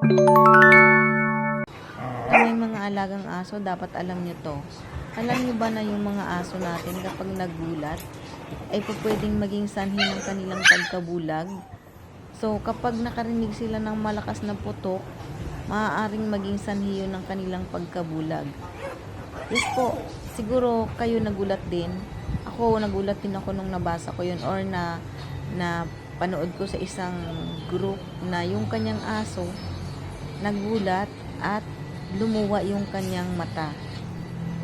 Kung may mga alagang aso, dapat alam nyo to. Alam nyo ba na yung mga aso natin kapag nagulat, ay po pwedeng maging sanhi ng kanilang pagkabulag? So, kapag nakarinig sila ng malakas na putok, maaaring maging sanhi yun ng kanilang pagkabulag. Yes po, siguro kayo nagulat din. Ako, nagulat din ako nung nabasa ko yun or na, na panood ko sa isang group na yung kanyang aso nagulat at lumuwa yung kanyang mata.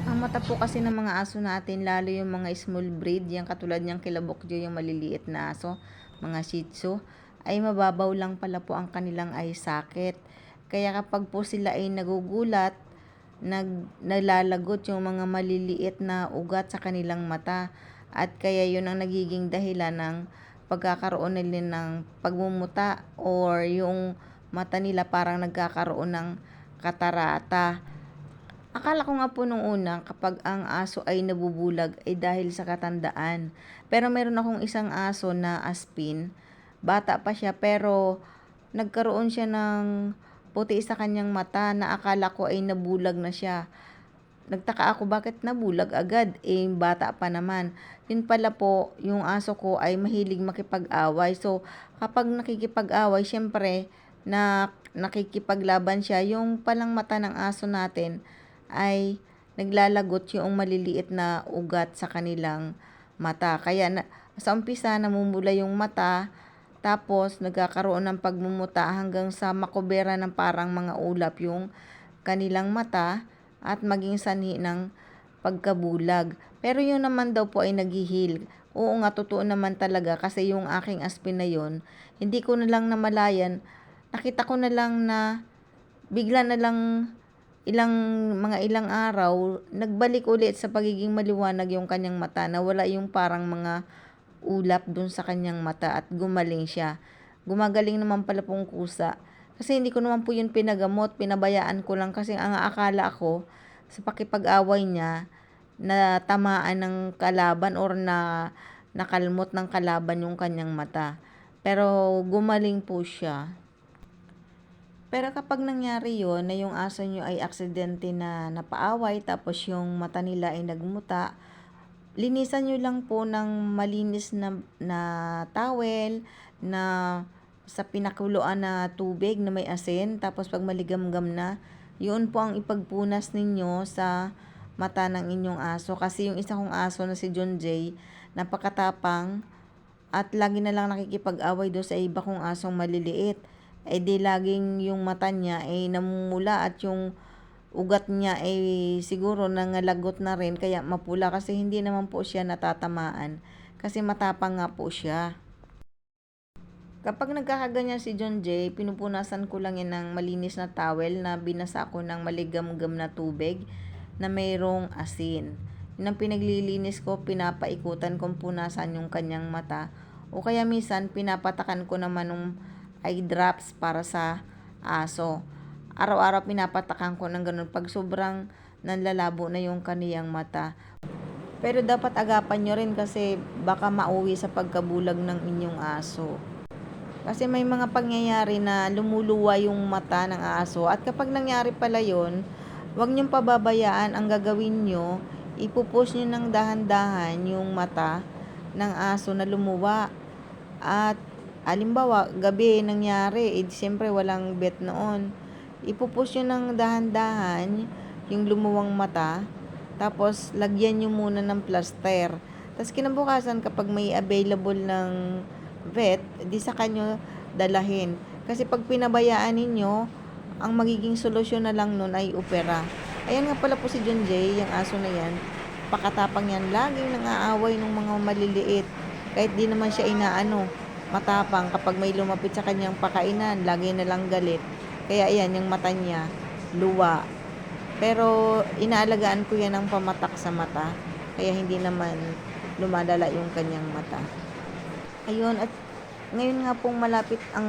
Ang mata po kasi ng mga aso natin, lalo yung mga small breed, yung katulad niyang kilabokjo, yung maliliit na aso, mga shih tzu, ay mababaw lang pala po ang kanilang eye socket. Kaya kapag po sila ay nagugulat, nag, nalalagot yung mga maliliit na ugat sa kanilang mata. At kaya yun ang nagiging dahilan ng pagkakaroon nila ng pagmumuta or yung mata nila parang nagkakaroon ng katarata. Akala ko nga po nung una kapag ang aso ay nabubulag ay dahil sa katandaan. Pero meron akong isang aso na aspin. Bata pa siya pero nagkaroon siya ng puti sa kanyang mata na akala ko ay nabulag na siya. Nagtaka ako bakit nabulag agad, eh bata pa naman. Yun pala po, yung aso ko ay mahilig makipag-away. So, kapag nakikipag-away, syempre, na nakikipaglaban siya, yung palang mata ng aso natin ay naglalagot yung maliliit na ugat sa kanilang mata. Kaya na, sa umpisa namumula yung mata, tapos nagkakaroon ng pagmumuta hanggang sa makubera ng parang mga ulap yung kanilang mata at maging sanhi ng pagkabulag. Pero yun naman daw po ay naghihil. Oo nga, totoo naman talaga kasi yung aking aspin na yun, hindi ko na lang namalayan, nakita ko na lang na bigla na lang ilang mga ilang araw, nagbalik ulit sa pagiging maliwanag yung kanyang mata na wala yung parang mga ulap dun sa kanyang mata at gumaling siya. Gumagaling naman pala pong kusa. Kasi hindi ko naman po yun pinagamot, pinabayaan ko lang kasi ang akala ko sa pakipag-away niya na tamaan ng kalaban or na nakalmot ng kalaban yung kanyang mata. Pero gumaling po siya. Pero kapag nangyari yon na yung aso nyo ay aksidente na napaaway tapos yung mata nila ay nagmuta, linisan nyo lang po ng malinis na, na towel na sa pinakuluan na tubig na may asin tapos pag maligamgam na, yun po ang ipagpunas ninyo sa mata ng inyong aso. Kasi yung isa kong aso na si John Jay napakatapang at lagi na lang nakikipag-away doon sa iba kong asong maliliit eh di laging yung mata niya ay namumula at yung ugat niya ay siguro nangalagot na rin kaya mapula kasi hindi naman po siya natatamaan kasi matapang nga po siya. Kapag nagkakaganyan si John Jay, pinupunasan ko lang yan ng malinis na towel na binasa ko ng maligamgam na tubig na mayroong asin. Yun ang pinaglilinis ko, pinapaikutan kong punasan yung kanyang mata. O kaya minsan, pinapatakan ko naman ng eye drops para sa aso. Araw-araw pinapatakan ko ng ganun pag sobrang nanlalabo na yung kaniyang mata. Pero dapat agapan nyo rin kasi baka mauwi sa pagkabulag ng inyong aso. Kasi may mga pangyayari na lumuluwa yung mata ng aso at kapag nangyari pala yon, huwag niyong pababayaan ang gagawin nyo, ipupush nyo ng dahan-dahan yung mata ng aso na lumuwa. At alimbawa, gabi nangyari, eh siyempre walang bet noon. Ipupush nyo ng dahan-dahan yung lumuwang mata, tapos lagyan nyo muna ng plaster. Tapos kinabukasan kapag may available ng vet, di sa kanyo dalahin. Kasi pag pinabayaan ninyo, ang magiging solusyon na lang nun ay opera. Ayan nga pala po si John Jay, yung aso na yan. Pakatapang yan. Laging nang-aaway ng mga maliliit. Kahit di naman siya inaano, matapang. Kapag may lumapit sa kanyang pakainan, lagi na lang galit. Kaya ayan, yung mata niya, luwa. Pero inaalagaan ko yan ng pamatak sa mata. Kaya hindi naman lumadala yung kanyang mata. Ayun, at ngayon nga pong malapit ang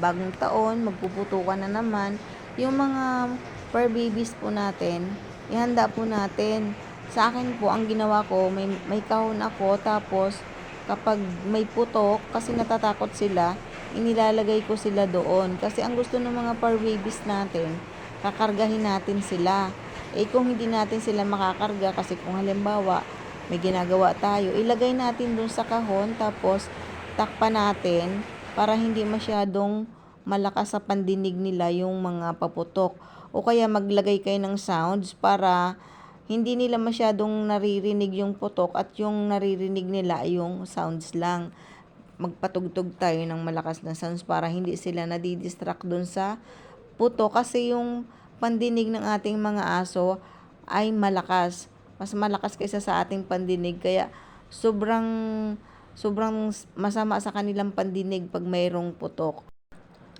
bagong taon, magpuputukan na naman. Yung mga fur babies po natin, ihanda po natin. Sa akin po, ang ginawa ko, may, may kahon ako, tapos kapag may putok, kasi natatakot sila, inilalagay ko sila doon. Kasi ang gusto ng mga fur babies natin, kakargahin natin sila. Eh kung hindi natin sila makakarga, kasi kung halimbawa, may ginagawa tayo, ilagay natin doon sa kahon, tapos takpan natin para hindi masyadong malakas sa pandinig nila yung mga paputok. O kaya maglagay kayo ng sounds para hindi nila masyadong naririnig yung putok at yung naririnig nila yung sounds lang. Magpatugtog tayo ng malakas na sounds para hindi sila nadidistract dun sa putok kasi yung pandinig ng ating mga aso ay malakas. Mas malakas kaysa sa ating pandinig kaya sobrang sobrang masama sa kanilang pandinig pag mayroong putok.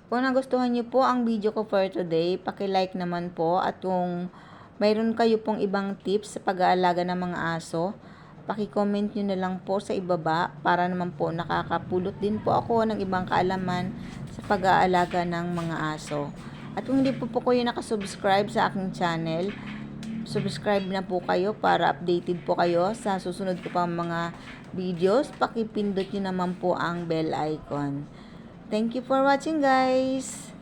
Kung nagustuhan niyo po ang video ko for today, paki-like naman po at kung mayroon kayo pong ibang tips sa pag-aalaga ng mga aso, paki-comment niyo na lang po sa ibaba para naman po nakakapulot din po ako ng ibang kaalaman sa pag-aalaga ng mga aso. At kung hindi po po kayo nakasubscribe sa aking channel, subscribe na po kayo para updated po kayo sa susunod ko pang mga videos. Pakipindot nyo naman po ang bell icon. Thank you for watching guys!